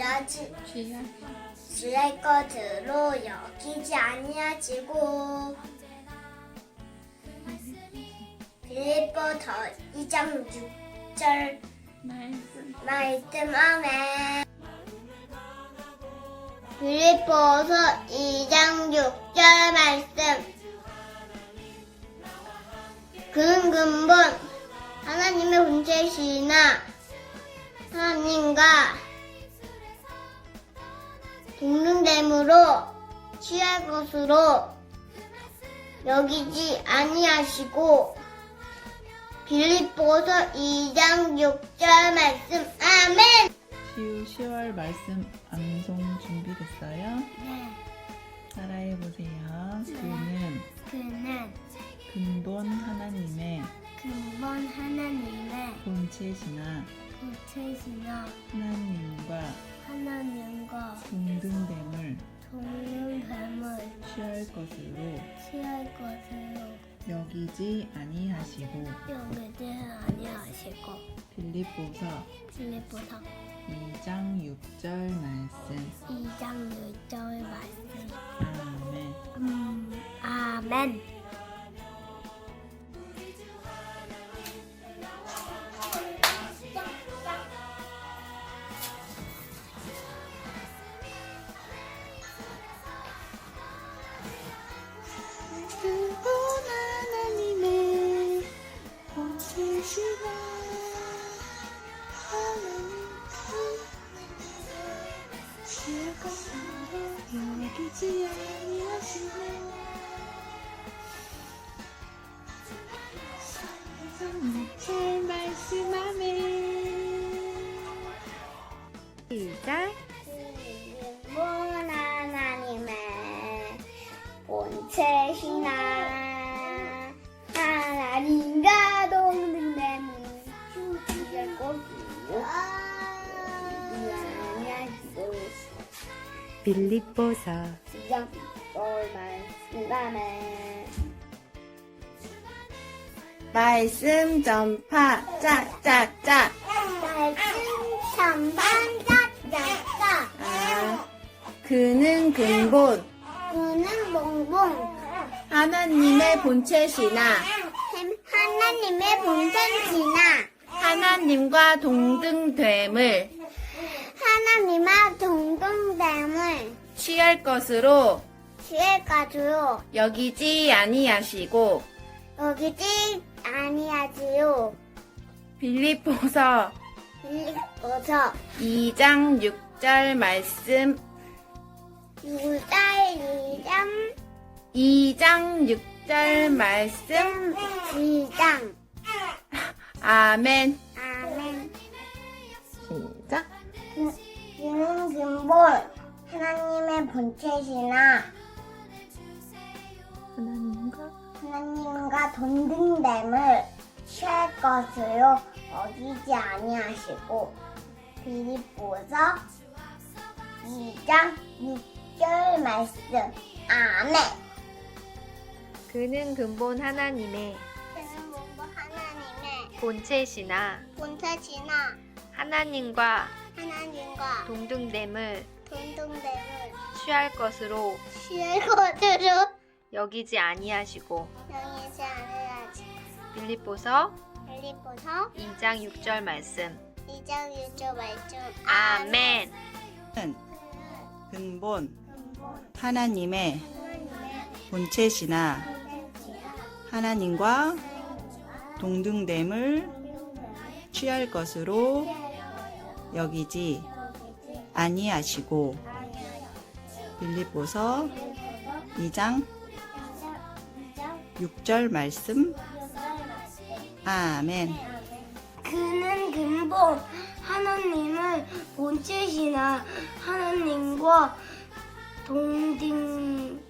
쥐야 지을 것으로 여기지 아니하지고 빌립보서 2장 6절 말씀. 말씀 아멘. 빌립보서 2장 6절 말씀. 그는 근본 하나님의 본체시나 하나님과 동등됨으로 취할 것으로 여기지 아니하시고 빌립보서 2장 6절 말씀 아멘 지우 10월 말씀 암송 준비됐어요? 네, 따라해 보세요. 그는 그는 근본 하나님의 근본 하나님의 본체시나 본체시나 하나님과 하나님과 동등됨을 동등됨을 취할 것으로 취할 것으로 여기지 아니하시고 여기지 아니하시고 빌립보서 빌립보서 2장 6절 말씀. 2장 6절 말씀. 아멘. 음, 아멘 말씀하네. 시작. 근본 하나님의 본체시나 하나님과 빌립보서. 말씀 전파 짝짝짝. 말씀 참반 짝짝짝 아, 그는 근본. 그는 봉봉 하나님의 본체시나. 하나님의 본체시나. 하나님과 동등됨을 하나님과 동등됨을 취할 것으로 취해가지고 여기지 아니하시고 여기지 아니하지요. 빌립보서 빌립보서 2장 6절 말씀 6달 2장 2장 6절 말씀 시장. 아멘 아멘 그는 근본 하나님의 본체시나 하나님과? 하나님과 동등됨을 취할 것으로 어기지 아니하시고 빌립보서 2장 6절 말씀 아멘. 그는 근본 하나님의 그는 뭔가 하나님의 본체시나 본체시나 하나님과 하나님과 동등됨을 동등됨을 취할 것으로 취할 것으로 여기지 아니하시고 영이지 않으야지. 빌립보서 빌립보서 2장 6절 말씀. 2장 6절 말씀. 아멘. 근본 하나님의 본체시나 하나님과 동등됨을 취할 것으로 여기지? 아니하시고. 빌립보서 2장 6절 말씀. 아멘. 그는 근본 하나님을 본체시나 하나님과 동등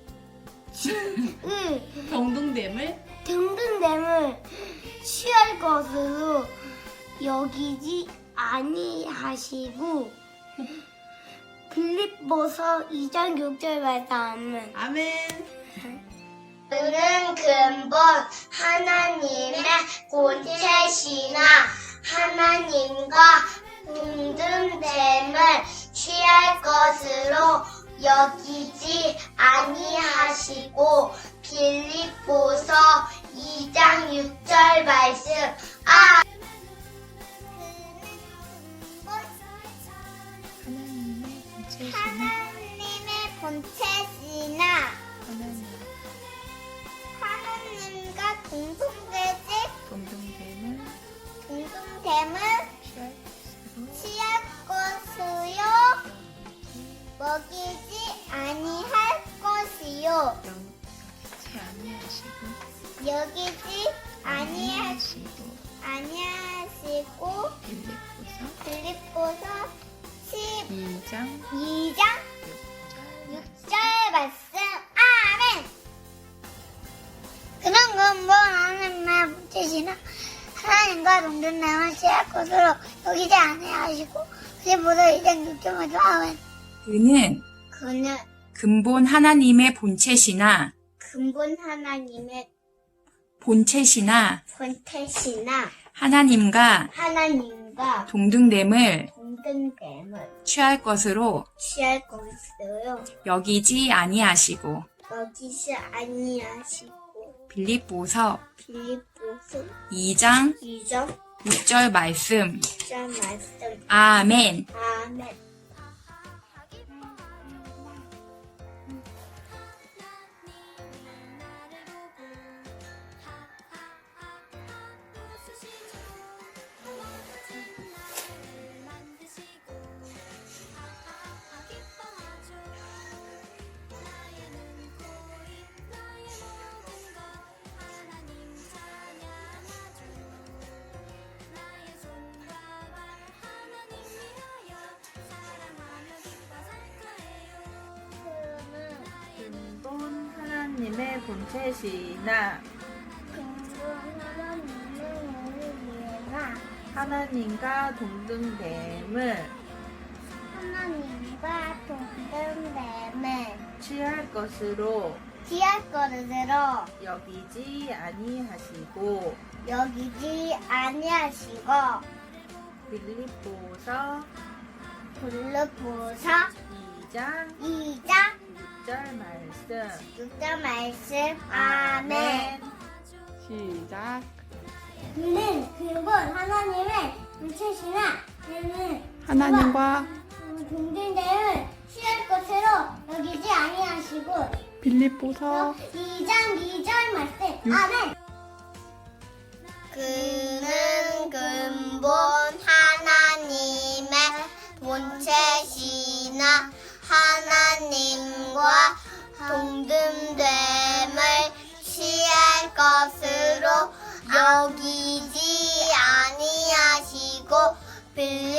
을 동등됨을? 등등됨을 취할 것으로 여기지 아니하시고 빌립보서 2장 6절 말씀. 아멘. 그는 근본 하나님의 본체시나 하나님과 동등됨을 취할 것으로 여기지 아니하시고 빌립보서 2장 6절 말씀 취할 것이요? 먹이지 아니할 것이요? 여기지 아니하, 아니하시고 빌립보서 빌립보서 2장 것으로 여기지 아니하시고 빌립보서 2장 6절 말씀 아멘 그는 그는 근본 하나님의 본체시나 근본 하나님의 본체시나 본태시나 하나님과 하나님과 동등됨을 동등됨을 취할 것으로 취할 것이요. 여기지 아니하시고 여기지 아니하시고 빌립보서 빌립보서 2장 2장 6절 말씀. 6절 말씀. 아멘. 아멘 하나님의 본체시나 근본 하나님의 위에나 하나님과 동등됨을 하나님과 동등됨을 취할 것으로 취할 것으로 여기지 아니하시고 여기지 아니하시고 빌립보서 빌립보서 2장 2장 6절 말씀. 6절 말씀. 아멘. 시작. 그는 근본 하나님의 본체시나 그는 하나님과 동등됨을 취할 것으로 여기지 아니하시고 빌립보서 2장 2절 말씀. 아멘. 그는 근 것으로 여기지 아니하시고 2장